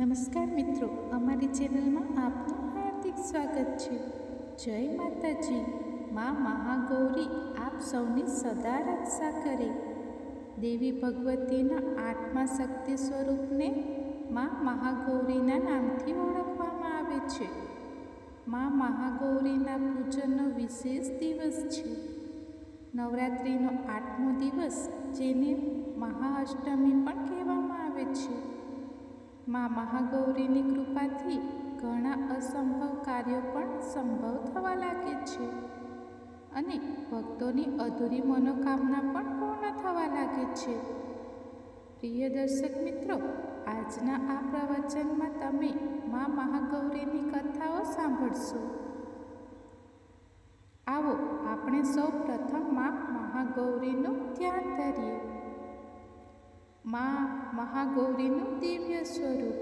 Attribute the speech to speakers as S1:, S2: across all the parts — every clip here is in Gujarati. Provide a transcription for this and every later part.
S1: નમસ્કાર મિત્રો, અમારી ચેનલમાં આપનું હાર્દિક સ્વાગત છે. જય માતાજી. મા મહાગૌરી આપ સૌની સદા રક્ષા કરે. દેવી ભગવતીના આઠમા શક્તિ સ્વરૂપને મા મહાગૌરીના નામથી ઓળખવામાં આવે છે. મા મહાગૌરીના પૂજનનો વિશેષ દિવસ છે. નવરાત્રિનો આઠમો દિવસ જેને મહાઅષ્ટમી પણ કહેવામાં આવે છે. મા મહાગૌરીની કૃપાથી ઘણા અસંભવ કાર્યો પણ સંભવ થવા લાગે છે. અને ભક્તોની અધૂરી મનોકામના પણ પૂર્ણ થવા લાગે છે. પ્રિય દર્શક મિત્રો, આજના આ પ્રવચનમાં તમે મા મહાગૌરીની કથાઓ સાંભળશો. આવો આપણે સૌ પ્રથમ મા મહાગૌરીનું ધ્યાન ધરીએ. મા મહાગૌરીનું દિવ્ય સ્વરૂપ.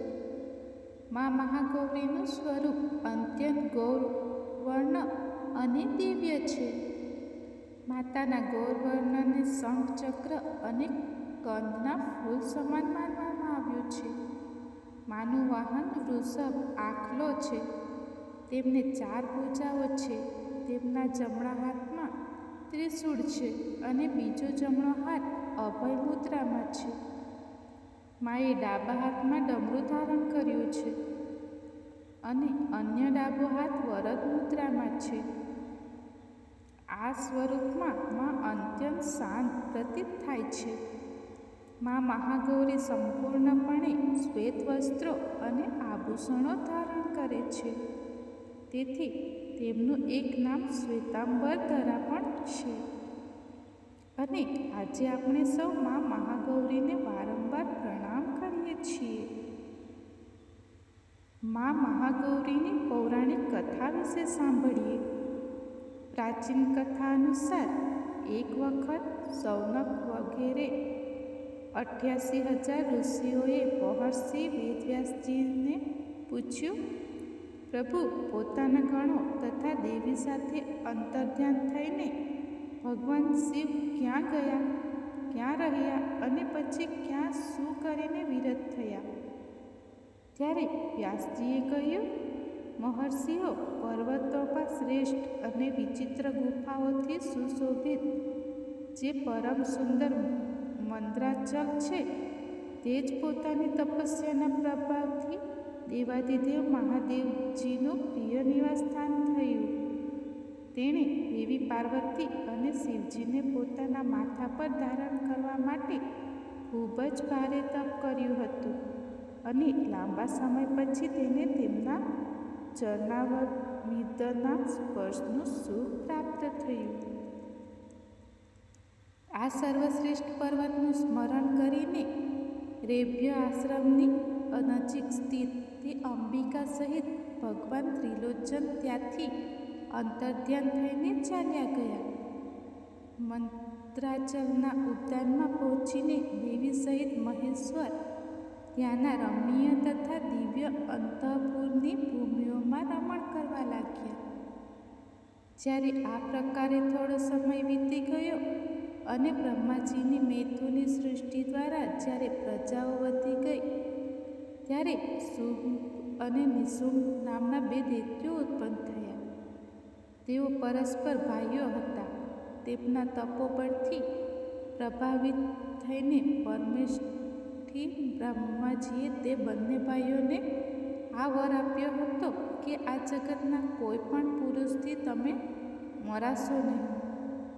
S1: મા મહાગૌરીનું સ્વરૂપ અત્યંત ગૌરવર્ણ અને દિવ્ય છે. માતાના ગૌરવર્ણને શંખ ચક્ર અને કંદના ફૂલ સમાન માનવામાં આવ્યું છે. માનું વાહન વૃષભ આખલો છે. તેમને ચાર પૂજાઓ છે. તેમના જમણા હાથમાં ત્રિશૂળ છે અને બીજો જમણો હાથ અભય મુદ્રામાં છે. માએ ડાબા હાથમાં ડમરું ધારણ કર્યું છે અને અન્ય ડાબો હાથ વરદ મુદ્રામાં છે. આ સ્વરૂપમાં માં અત્યંત શાંત પ્રતીત થાય છે. માં મહાગૌરી સંપૂર્ણપણે શ્વેત વસ્ત્રો અને આભૂષણો ધારણ કરે છે. તેથી તેમનું એક નામ શ્વેતાંબર ધરા પણ છે. અને આજે આપણે સૌ માં મહાગૌરીને વારંવાર પ્રણામ કરીએ છીએ. માં મહાગૌરીની પૌરાણિક કથા વિશે સાંભળીએ. પ્રાચીન કથા અનુસાર એક વખત સૌનક વગેરે અઠ્યાસી હજાર ઋષિઓએ મહર્ષિ વેદવ્યાસજીને પૂછ્યું, પ્રભુ, પોતાના ગણો તથા દેવી સાથે અંતર્ધ્યાન થઈને ભગવાન શિવ ક્યાં ગયા, ક્યાં રહ્યા અને પછી ક્યાં શું કરીને વિરત થયા? ત્યારે વ્યાસજીએ કહ્યું, મહર્ષિઓ પર શ્રેષ્ઠ અને વિચિત્ર ગુફાઓથી સુશોભિત જે પરમ સુંદર મંદ્રાચલ છે, તે જ પોતાની તપસ્યાના પ્રભાવથી દેવાદિદેવ મહાદેવજીનું પ્રિય નિવાસસ્થાન થયું. તેણે દેવી પાર્વતી અને શિવજીને પોતાના માથા પર ધારણ કરવા માટે ખૂબ જ ભારે તપ કર્યું હતું અને લાંબા સમય પછી તેને તેમના ચરણાવમિદના સ્પર્શનું સુખ પ્રાપ્ત થયું. આ સર્વશ્રેષ્ઠ પર્વતનું સ્મરણ કરીને રેભ્ય આશ્રમની નજીક સ્થિત તે અંબિકા સહિત ભગવાન ત્રિલોચન ત્યાંથી અંતર્ધ્યાન થઈને ચાલ્યા ગયા. મંત્રાચલના ઉદ્યાનમાં પહોંચીને દેવી સહિત મહેશ્વર, ત્યાંના રમણીય તથા દિવ્ય અંતઃપુરની ભૂમિઓમાં રમણ કરવા લાગ્યા. જ્યારે આ પ્રકારે થોડો સમય વીતી ગયો અને બ્રહ્માજીની મેથુની સૃષ્ટિ દ્વારા જ્યારે પ્રજાઓ વધી ગઈ, ત્યારે શુભ અને નિશુંભ નામના બે દૈત્યો ઉત્પન્ન થયા. તેઓ પરસ્પર ભાઈઓ હતા. તેમના તપોબળથી પ્રભાવિત થઈને પરમેશથી બ્રહ્માજીએ તે બંને ભાઈઓને આ વર આપ્યો હતો કે આ જગતના કોઈ પણ પુરુષથી તમે મરાશો નહીં.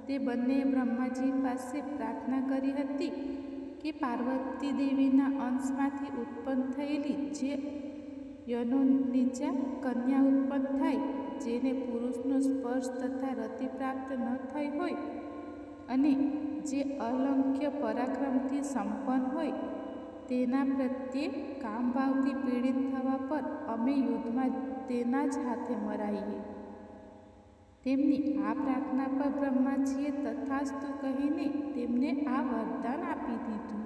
S1: તે બંને બ્રહ્માજી પાસે પ્રાર્થના કરી હતી કે પાર્વતી દેવીના અંશમાંથી ઉત્પન્ન થયેલી જે યનોનિજા કન્યા ઉત્પન્ન થાય જેને પુરુષનો સ્પર્શ તથા રતિ પ્રાપ્ત ન થઈ હોય અને જે અલંક્ય પરાક્રમથી સંપન્ન હોય, તેના પ્રત્યે કામભાવથી પીડિત થવા પર અમે યુદ્ધમાં તેના જ હાથે મરાઈએ. તેમની આ પ્રાર્થના પર બ્રહ્માજીએ તથાસ્તુ કહીને તેમને આ વરદાન આપી દીધું.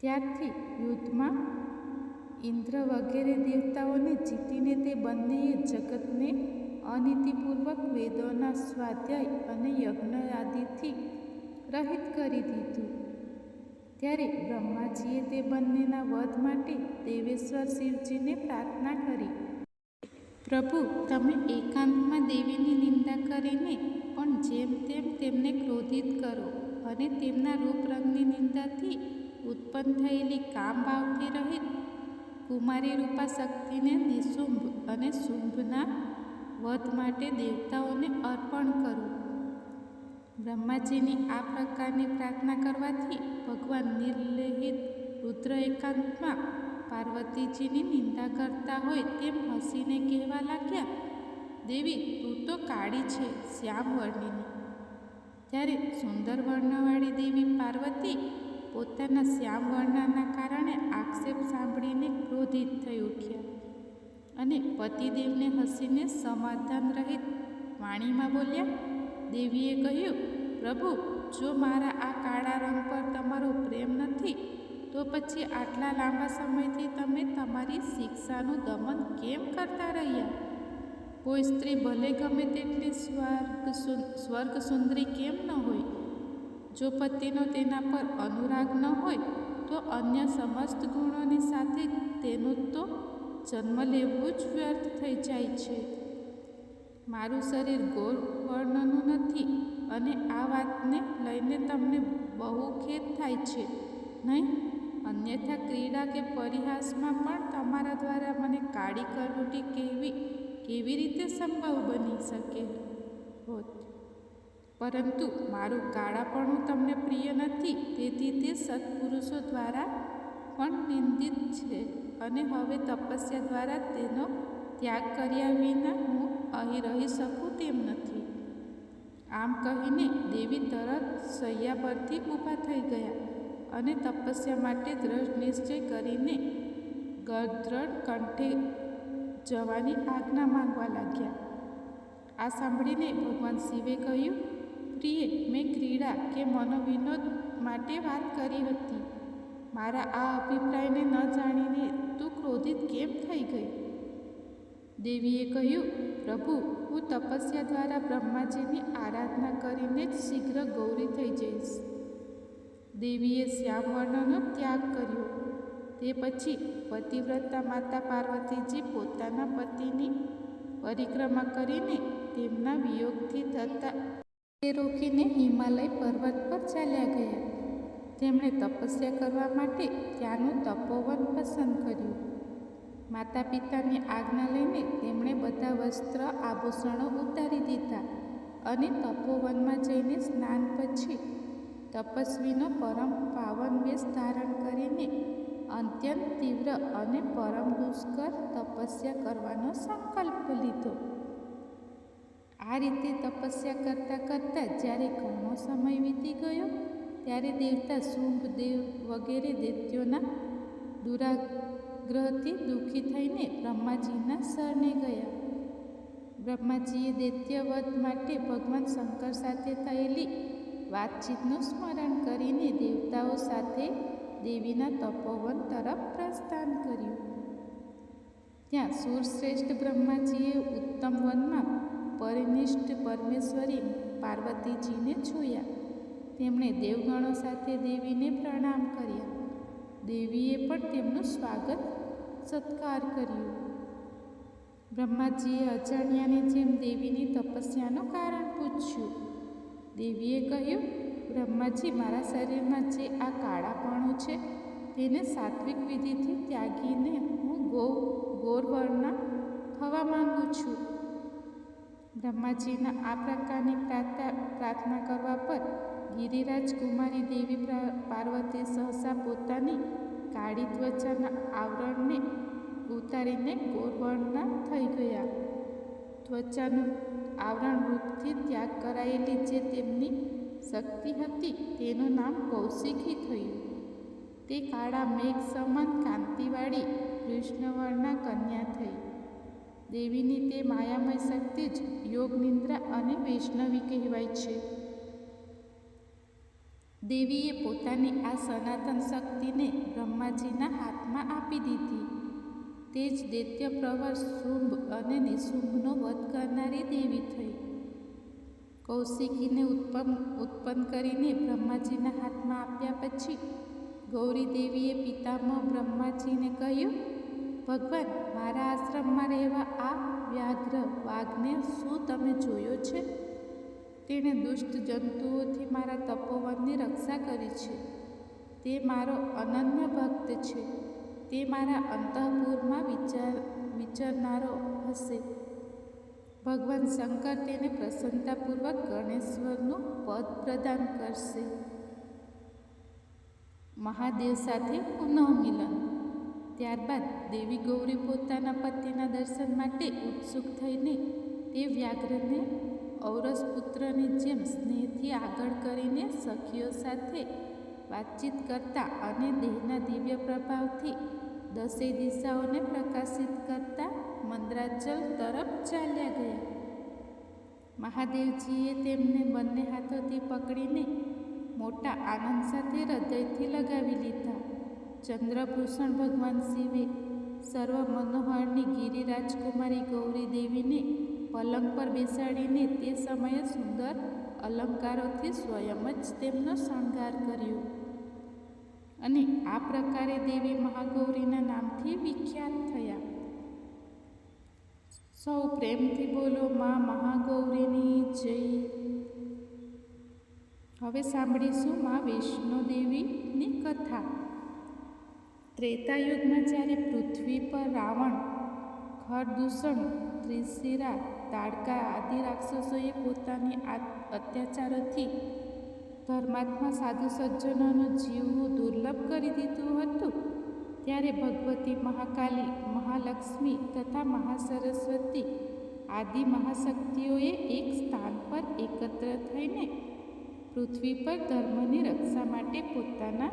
S1: ત્યારથી યુદ્ધમાં ઇન્દ્ર વગેરે દેવતાઓને જીતીને તે બંનેએ જગતને અનીતિપૂર્વક વેદોના સ્વાધ્યાય અને યજ્ઞ આદિથી રહિત કરી દીધું. ત્યારે બ્રહ્માજીએ તે બંનેના વધ માટે દેવેશ્વર શિવજીને પ્રાર્થના કરી. પ્રભુ, તમે એકાંતમાં દેવીની નિંદા કરીને પણ જેમ તેમ તેમને ક્રોધિત કરો અને તેમના રૂપ રંગની નિંદાથી ઉત્પન્ન થયેલી કામ ભાવથી રહિત કુમારી રૂપા શક્તિને નિશુંભ અને શુંભના વધ માટે દેવતાઓને અર્પણ કરો. બ્રહ્માજીની આ પ્રકારની પ્રાર્થના કરવાથી ભગવાન નિર્લેહિત રુદ્ર એકાંતમાં પાર્વતીજીની નિંદા કરતા હોય તેમ હસીને કહેવા લાગ્યા, દેવી, તું તો કાળી છે, શ્યામ વર્ણિની. ત્યારે સુંદર વર્ણવાળી દેવી પાર્વતી પોતાના શ્યામ વર્ણના કારણે આક્ષેપ ક્રોધિત થઈ ઉઠ્યા અને પતિદેવને હસીને સમાધાન રહિત વાણીમાં બોલ્યા, દેવીએ કહ્યું, પ્રભુ, જો મારા આ કાળા રંગ પર તમારો પ્રેમ નથી, તો પછી આટલા લાંબા સમયથી તમે તમારી શિક્ષાનું દમન કેમ કરતા રહ્યા? કોઈ સ્ત્રી ભલે ગમે તેટલી સ્વર્ગ સ્વર્ગ સુંદરી કેમ ન હોય? જો પતિનો તેના પર અનુરાગ ન હોય તો અન્ય સમસ્ત ગુણોની સાથે તેનું તો જન્મ લેવું જ વ્યર્થ થઈ જાય છે. મારું શરીર ગોળ વર્ણનું નથી અને આ વાતને લઈને તમને બહુ ખેદ થાય છે, નહીં? અન્યથા ક્રીડા કે પરિહાસમાં પણ તમારા દ્વારા મને કાળી કરવટી કેવી કેવી રીતે સંભવ બની શકે? હોત પરંતુ મારું કાળાપણું તમને પ્રિય નથી, તેથી તે સત્પુરુષો દ્વારા પણ નિંદિત છે અને હવે તપસ્યા દ્વારા તેનો ત્યાગ કર્યા વિના હું અહીં રહી શકું તેમ નથી. આમ કહીને દેવી તરત સૈયા પરથી ઊભા થઈ ગયા અને તપસ્યા માટે દ્રઢ નિશ્ચય કરીને ગદ્રઢ કંઠે જવાની આજ્ઞા માંગવા લાગ્યા. આ સાંભળીને ભગવાન શિવે કહ્યું પ્રિય મેં ક્રીડા કે મનોવિનોદ માટે વાત કરી હતી. મારા આ અભિપ્રાયને ન જાણીને તું ક્રોધિત કેમ થઈ ગઈ? દેવીએ કહ્યું, પ્રભુ, હું તપસ્યા દ્વારા બ્રહ્માજીની આરાધના કરીને જ શીઘ્ર ગૌરી થઈ જઈશ. દેવીએ શ્યામવર્ણનો ત્યાગ કર્યો. તે પછી પતિવ્રતા માતા પાર્વતીજી પોતાના પતિની પરિક્રમા કરીને તેમના વિયોગથી થતા તે રોકીને હિમાલય પર્વત પર ચાલ્યા ગયા. તેમણે તપસ્યા કરવા માટે ત્યાંનું તપોવન પસંદ કર્યું. માતા પિતાની આજ્ઞા લઈને તેમણે બધા વસ્ત્ર આભૂષણો ઉતારી દીધા અને તપોવનમાં જઈને સ્નાન પછી તપસ્વીનો પરમ પાવન વેશ ધારણ કરીને અત્યંત તીવ્ર અને પરમ દુષ્કર તપસ્યા કરવાનો સંકલ્પ લીધો. આ રીતે તપસ્યા કરતાં કરતાં જ્યારે ઘણો સમય વીતી ગયો, ત્યારે દેવતા શુંભ દેવ વગેરે દૈત્યોના દુરાગ્રહથી દુઃખી થઈને બ્રહ્માજીના શરણે ગયા. બ્રહ્માજીએ દૈત્યવધ માટે ભગવાન શંકર સાથે થયેલી વાતચીતનું સ્મરણ કરીને દેવતાઓ સાથે દેવીના તપોવન તરફ પ્રસ્થાન કર્યું. ત્યાં સુરશ્રેષ્ઠ બ્રહ્માજીએ ઉત્તમ વનમાં પરિનિષ્ઠ પરમેશ્વરી પાર્વતીજીને છોયા. તેમણે દેવગણો સાથે દેવીને પ્રણામ કર્યા. દેવીએ પણ તેમનું સ્વાગત સત્કાર કર્યો. બ્રહ્માજીએ અજાણ્યાને જેમ દેવીની તપસ્યાનું કારણ પૂછ્યું. દેવીએ કહ્યું, બ્રહ્માજી, મારા શરીરમાં જે આ કાળાપણું છે, તેને સાત્વિક વિધિથી ત્યાગીને હું ગો ગોરવર્ણ થવા માગું છું. બ્રહ્માજીના આ પ્રકારની પ્રાર્થના કરવા પર ગિરિરાજ કુમારી દેવી પાર્વતી સહસા પોતાની કાળી ત્વચાના આવરણને ઉતારીને ગોરવર્ણના થઈ ગયા. ત્વચાનું આવરણ રૂપથી ત્યાગ કરાયેલી જે તેમની શક્તિ હતી તેનું નામ કૌશિકી થયું. તે કાળા મેઘ સમાન કાંતિવાળી કૃષ્ણવર્ણના કન્યા થઈ. દેવીની તે માયામય શક્તિ જ યોગ નિંદ્રા અને વૈષ્ણવી કહેવાય છે. દેવીએ પોતાની આ સનાતન શક્તિને બ્રહ્માજીના હાથમાં આપી દીધી. તે જ દૈત્ય પ્રવર શુંભ અને નિશુંભનો વધ કરનારી દેવી થઈ. કૌશિકીને ઉત્પન્ન ઉત્પન્ન કરીને બ્રહ્માજીના હાથમાં આપ્યા પછી ગૌરી દેવીએ પિતામહ બ્રહ્માજીને કહ્યું, ભગવાન, મારા આશ્રમમાં રહેવા આ વ્યાઘ્ર વાઘને શું તમે જોયો છે? તેણે દુષ્ટ જંતુઓથી મારા તપોવનની રક્ષા કરી છે. તે મારો અનન્ય ભક્ત છે. તે મારા અંતઃપુરમાં વિચાર, વિચારનારો હશે. ભગવાન શંકર તેને પ્રસન્નતાપૂર્વક ગણેશ્વરનું પદ પ્રદાન કરશે. મહાદેવ સાથે પુનઃ મિલન ત્યારબાદ દેવી ગૌરી પોતાના પતિના દર્શન માટે ઉત્સુક થઈને તે વ્યાઘ્રને ઔરસ પુત્રની જેમ સ્નેહથી આગળ કરીને સખીઓ સાથે વાતચીત કરતા અને દેહના દિવ્ય પ્રભાવથી દસેય દિશાઓને પ્રકાશિત કરતા મંદ્રાચલ તરફ ચાલ્યા ગયા. મહાદેવજીએ તેમને બંને હાથોથી પકડીને મોટા આનંદ સાથે હૃદયથી લગાવી લીધા. ચંદ્રભૂષણ ભગવાન શિવે સર્વ મનોહરની ગિરી રાજકુમારી ગૌરી દેવીને પલંગ પર બેસાડીને તે સમયે સુંદર અલંકારોથી સ્વયં જ તેમનો શણગાર કર્યો. અને આ પ્રકારે દેવી મહાગૌરીના નામથી વિખ્યાત થયા. સૌ પ્રેમથી બોલો, મા મહાગૌરીની જય. હવે સાંભળીશું મા વૈષ્ણોદેવીની કથા. ત્રેતાયુગમાં જ્યારે પૃથ્વી પર રાવણ, ખરદૂષણ, ત્રિશિરા, તાડકા આદિ રાક્ષસોએ પોતાની અત્યાચારોથી ધર્માત્મા સાધુ સજ્જનોનો જીવવું દુર્લભ કરી દીધું હતું. ત્યારે ભગવતી મહાકાલી, મહાલક્ષ્મી તથા મહાસરસ્વતી આદિ મહાશક્તિઓએ એક સ્થાન પર એકત્ર થઈને પૃથ્વી પર ધર્મની રક્ષા માટે પોતાના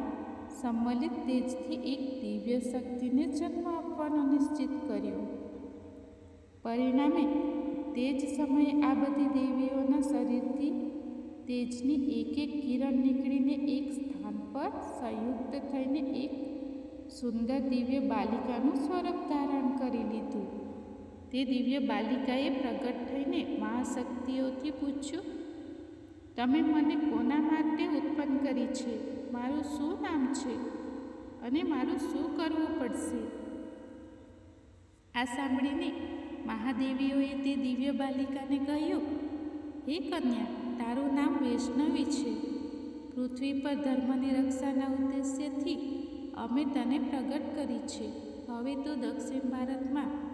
S1: સંમલિત તેજથી એક દિવ્ય શક્તિને જન્મ આપવાનો નિશ્ચિત કર્યો. પરિણામે તે જ સમયે આ બધી દેવીઓના શરીરથી તેજની એક એક કિરણ નીકળીને એક સ્થાન પર સંયુક્ત થઈને એક સુંદર દિવ્ય બાલિકાનું સ્વરૂપ ધારણ કરી લીધું. તે દિવ્ય બાલિકાએ પ્રગટ થઈને મહાશક્તિઓથી પૂછ્યું, તમે મને કોના માટે ઉત્પન્ન કરી છે? મારું શું નામ છે? અને મારું શું કરવું પડશે? આ સાંભળીને મહાદેવીઓએ તે દિવ્ય બાલિકાને કહ્યું, હે કન્યા, તારું નામ વૈષ્ણવી છે. પૃથ્વી પર ધર્મની રક્ષાના ઉદ્દેશ્યથી અમે તને પ્રગટ કરી છે. હવે તું દક્ષિણ ભારતમાં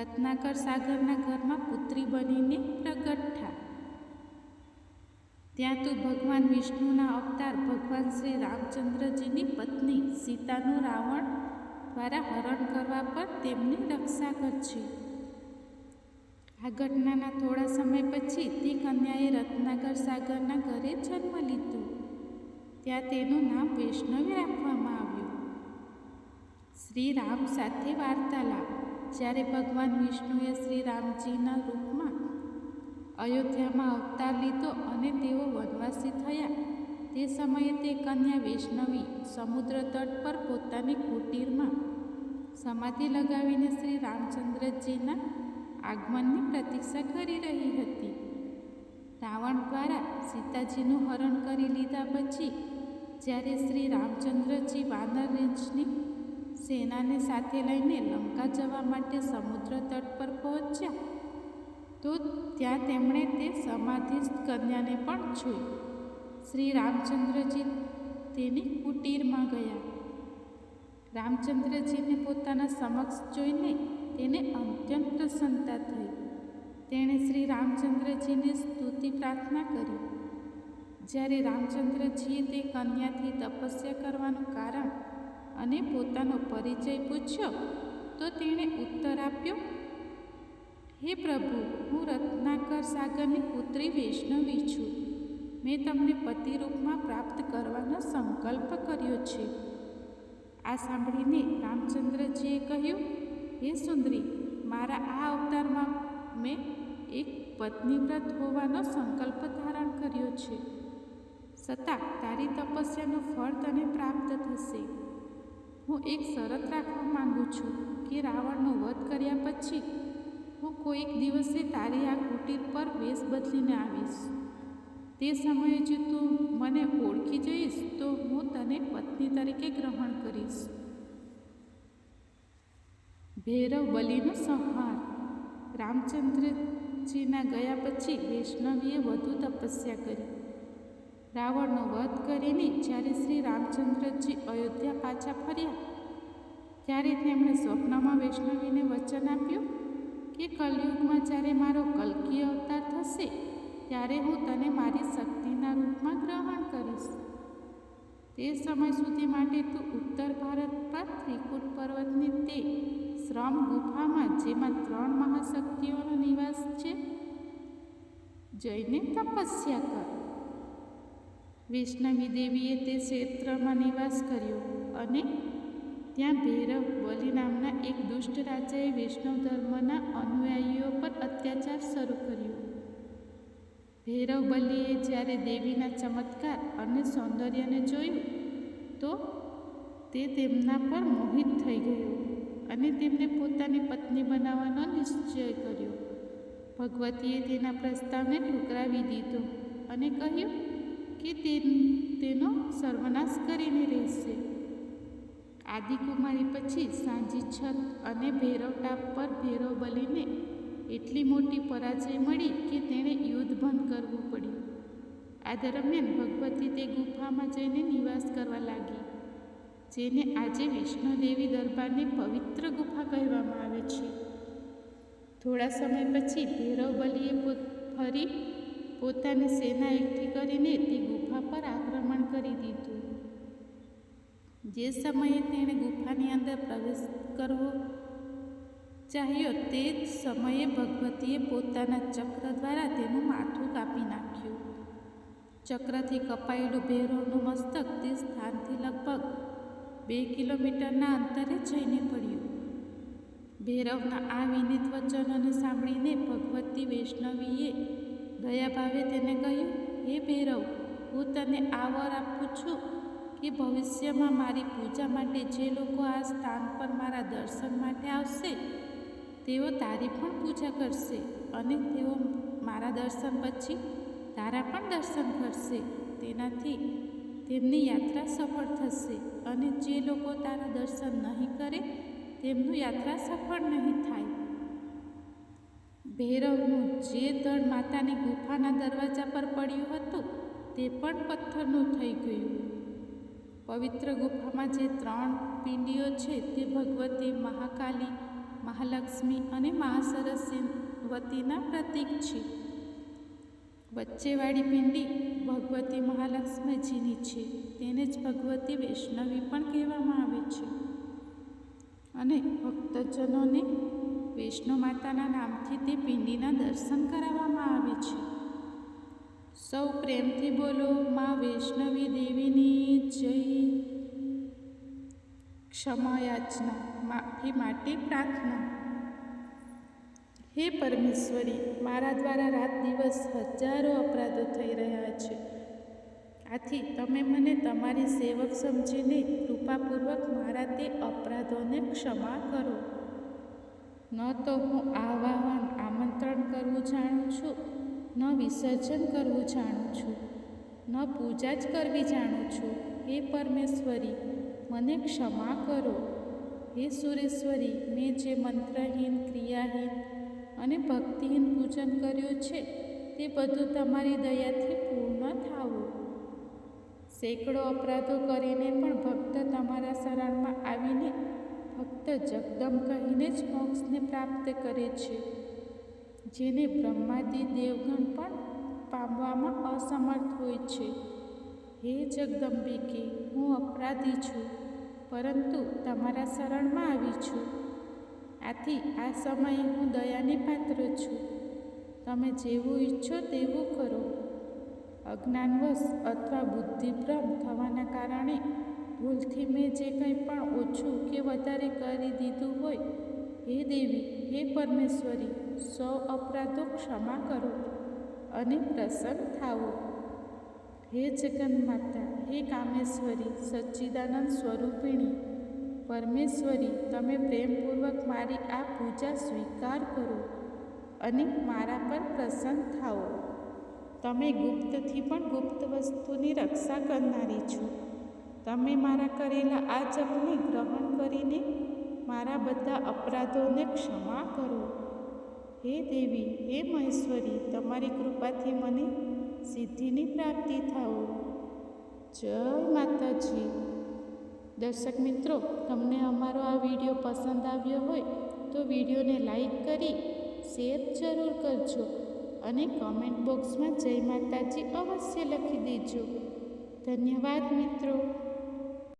S1: રત્નાકર સાગરના ઘરમાં પુત્રી બનીને પ્રગટ થા. ત્યાં તું ભગવાન વિષ્ણુના અવતાર ભગવાન શ્રી રામચંદ્રજીની પત્ની સીતાનું રાવણ દ્વારા હરણ કરવા પર તેમની રક્ષા કરશે. આ ઘટનાના થોડા સમય પછી તે કન્યાએ રત્નાગર સાગરના ઘરે જન્મ લીધો. ત્યાં તેનું નામ વૈષ્ણવી રાખવામાં આવ્યું. શ્રી રામ સાથે વાર્તાલાપ. જ્યારે ભગવાન વિષ્ણુએ શ્રી રામજીના રૂપમાં અયોધ્યામાં અવતાર લીધો અને તેઓ વનવાસી થયા. તે સમયે તે કન્યા વૈષ્ણવી સમુદ્ર તટ પર પોતાની કુટીરમાં સમાધિ લગાવીને શ્રી રામચંદ્રજીના આગમનની પ્રતીક્ષા કરી રહી હતી. રાવણ દ્વારા સીતાજીનું હરણ કરી લીધા પછી, જ્યારે શ્રી રામચંદ્રજી વાનર રેન્જની સેનાને સાથે લઈને લંકા જવા માટે સમુદ્ર તટ પર પહોંચ્યા તો ત્યાં તેમણે તે સમાધિસ્થ કન્યાને પણ જોઈ શ્રી રામચંદ્રજી તેની કુટીરમાં ગયા. રામચંદ્રજીને પોતાના સમક્ષ જોઈને તેને અત્યંત પ્રસન્નતા થઈ. તેણે શ્રી રામચંદ્રજીને સ્તુતિ પ્રાર્થના કરી. જ્યારે રામચંદ્રજીએ તે કન્યાથી તપસ્યા કરવાનું કારણ અને પોતાનો પરિચય પૂછ્યો, તો તેણે ઉત્તર આપ્યો હે પ્રભુ, હું રત્નાકર સાગરની પુત્રી વૈષ્ણવી છું. મેં તમને પતિરૂપમાં પ્રાપ્ત કરવાનો સંકલ્પ કર્યો છે. આ સાંભળીને રામચંદ્રજીએ કહ્યું, હે સુંદરી, મારા આ અવતારમાં મેં એક પત્નીવ્રત હોવાનો સંકલ્પ ધારણ કર્યો છે. છતાં તારી તપસ્યાનું ફળ તને પ્રાપ્ત થશે. હું એક શરત રાખવા માગું છું કે રાવણનો વધ કર્યા પછી કોઈક દિવસે તારી આ કુટીર પર વેશ બદલીને આવીશ. તે સમયે જો તું મને ઓળખી જઈશ, તો હું તને પત્ની તરીકે ગ્રહણ કરીશ. ભૈરવ બલિનો સંહાર. રામચંદ્રજીના ગયા પછી વૈષ્ણવીએ વધુ તપસ્યા કરી. રાવણનો વધ કરીને જ્યારે શ્રી રામચંદ્રજી અયોધ્યા પાછા ફર્યા, ત્યારે તેમણે સ્વપ્નમાં વૈષ્ણવીને વચન આપ્યું કે કલયુગમાં જ્યારે મારો કલ્કી અવતાર થશે, ત્યારે હું તને મારી શક્તિના રૂપમાં ગ્રહણ કરીશ. તે સમય સુધી માટે તું ઉત્તર ભારત પર ત્રિકુટ પર્વતની તે શ્રમ ગુફામાં, જેમાં ત્રણ મહાશક્તિઓનો નિવાસ છે, જઈને તપસ્યા કર. વૈષ્ણવી દેવીએ તે ક્ષેત્રમાં નિવાસ કર્યો અને ત્યાં ભૈરવ બલિ નામના એક દુષ્ટ રાજાએ વૈષ્ણવ ધર્મના અનુયાયીઓ પર અત્યાચાર શરૂ કર્યો. ભૈરવ બલિએ જ્યારે દેવીના ચમત્કાર અને સૌંદર્યને જોયું, તો તે તેમના પર મોહિત થઈ ગયો અને તેમને પોતાની પત્ની બનાવવાનો નિશ્ચય કર્યો. ભગવતીએ તેના પ્રસ્તાવને ઠુકરાવી દીધો અને કહ્યું કે તેનો સર્વનાશ કરીને રહેશે. આદિકુમારી પછી સાંજી છત અને ભૈરવ ટાપ પર ભૈરવ બલીને એટલી મોટી પરાજય મળી કે તેણે યુદ્ધ બંધ કરવું પડ્યું. આ દરમિયાન ભગવતી તે ગુફામાં જઈને નિવાસ કરવા લાગી, જેને આજે વિષ્ણુદેવી દરબારની પવિત્ર ગુફા કહેવામાં આવે છે. થોડા સમય પછી ભૈરવ બલીએ ફરી પોતાની સેના એકઠી કરીને તે ગુફા પર આક્રમણ કરી દીધું. જે સમયે તેણે ગુફાની અંદર પ્રવેશ કરવો ચાહ્યો તે જ સમયે ભગવતીએ પોતાના ચક્ર દ્વારા તેનું માથું કાપી નાખ્યું. ચક્રથી કપાયેલું ભેરોનું મસ્તક તે સ્થાનથી લગભગ બે કિલોમીટરના અંતરે જઈને પડ્યું. ભૈરવના આ વિનિત વચનોને સાંભળીને ભગવતી વૈષ્ણવીએ દયાભાવે તેને કહ્યું, હે ભૈરવ, હું તને આ વર આપું છું. કે ભવિષ્યમાં મારી પૂજા માટે જે લોકો આ સ્થાન પર મારા દર્શન માટે આવશે, તેઓ તારી પણ પૂજા કરશે અને તેઓ મારા દર્શન પછી તારા પણ દર્શન કરશે. તેનાથી તેમની યાત્રા સફળ થશે અને જે લોકો તારા દર્શન નહીં કરે, તેમનું યાત્રા સફળ નહીં થાય. ભૈરવનું જે દળ માતાની ગુફાના દરવાજા પર પડ્યું હતું, તે પણ પથ્થરનું થઈ ગયું. પવિત્ર ગુફામાં જે ત્રણ પિંડીઓ છે તે ભગવતી મહાકાલી, મહાલક્ષ્મી અને મહાસરસ્વતીના પ્રતીક છે. વચ્ચેવાળી પિંડી ભગવતી મહાલક્ષ્મીજીની છે. તેને જ ભગવતી વૈષ્ણવી પણ કહેવામાં આવે છે. અને ભક્તજનોને વૈષ્ણવ માતાના નામથી તે પિંડીના દર્શન કરાવવામાં આવે છે. સૌ પ્રેમથી બોલો, માં વૈષ્ણવી દેવીની જય. ક્ષમા યાચના, માફી માટે પ્રાર્થના. હે પરમેશ્વરી, મારા દ્વારા રાત દિવસ હજારો અપરાધો થઈ રહ્યા છે. આથી તમે મને તમારી સેવક સમજીને કૃપાપૂર્વક મારા તે અપરાધોને ક્ષમા કરો. ન તો હું આવાહન આમંત્રણ કરવું જાણું છું. ન વિસર્જન કરવું જાણું છું, ન પૂજા જ કરવી જાણું છું. હે પરમેશ્વરી, મને ક્ષમા કરો. હે સુરેશ્વરી, મેં જે મંત્રહીન, ક્રિયાહીન અને ભક્તિહીન પૂજન કર્યું છે, તે બધું તમારી દયાથી પૂર્ણ થાવું. સેંકડો અપરાધો કરીને પણ ભક્ત તમારા શરણમાં આવીને ભક્ત જગદમ કહીને જ મોક્ષને પ્રાપ્ત કરે છે. જેને બ્રહ્માદિ દેવગણ પણ પામવામાં અસમર્થ હોય છે. હે જગદંબિકે, હું અપરાધી છું, પરંતુ તમારા શરણમાં આવી છું. આથી આ સમયે હું દયાની પાત્ર છું. તમે જેવું ઈચ્છો તેવું કરો. અજ્ઞાનવશ અથવા બુદ્ધિભ્રમ થવાના કારણે ભૂલથી મેં જે કંઈ પણ ઓછું કે વધારે કરી દીધું હોય, હે દેવી, હે પરમેશ્વરી સૌ અપરાધો ક્ષમા કરો અને પ્રસન્ન થાવો હે જગન્માતા, હે કામેશ્વરી, સચ્ચિદાનંદ સ્વરૂપિણી, પરમેશ્વરી, તમે પ્રેમપૂર્વક મારી આ પૂજા સ્વીકાર કરો અને મારા પર પ્રસન્ન થાઓ. તમે ગુપ્તથી પણ ગુપ્ત વસ્તુની રક્ષા કરનારી છો. તમે મારા કરેલા આ જપને ગ્રહણ કરીને મારા બધા અપરાધોને ક્ષમા કરો. હે દેવી, હે મહેશ્વરી, તમારી કૃપાથી મને સિદ્ધિની પ્રાપ્તિ થાઓ. જય માતાજી. દર્શક મિત્રો, તમને અમારો આ વીડિયો પસંદ આવ્યો હોય તો વિડીયોને લાઈક કરી શેર જરૂર કરજો અને કોમેન્ટ બોક્સમાં જય માતાજી અવશ્ય લખી દેજો. ધન્યવાદ મિત્રો.